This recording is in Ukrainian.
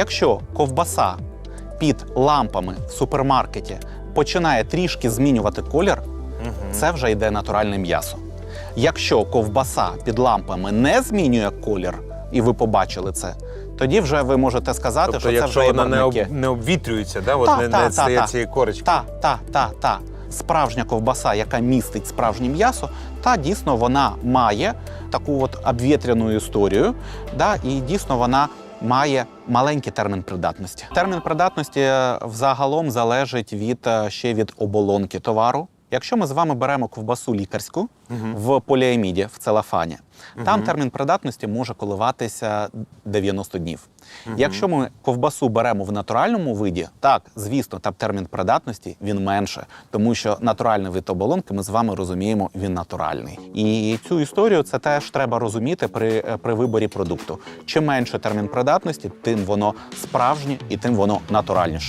Якщо ковбаса під лампами в супермаркеті починає трішки змінювати колір, це вже йде натуральне м'ясо. Якщо ковбаса під лампами не змінює колір, і ви побачили це, тоді вже ви можете сказати, Тобто, що це вже є вона не, об, барвники. не обвітрюється, да? От Та, не, та, не та, стає та. цієї корочки. Та, та, та, та. Справжня ковбаса, яка містить справжнє м'ясо, та дійсно вона має таку от обвітряну історію, да, і дійсно вона має маленький термін придатності. Термін придатності е, взагалом залежить від е, ще від оболонки товару. Якщо ми з вами беремо ковбасу лікарську в поліаміді, в целофані, там термін придатності може коливатися 90 днів. Якщо ми ковбасу беремо в натуральному виді, так, звісно, там термін придатності він менше, тому що натуральний вид оболонки ми з вами розуміємо, він натуральний. І цю історію це теж треба розуміти при, е, при виборі продукту. Чим менше термін придатності, тим воно справжнє і тим воно натуральніше.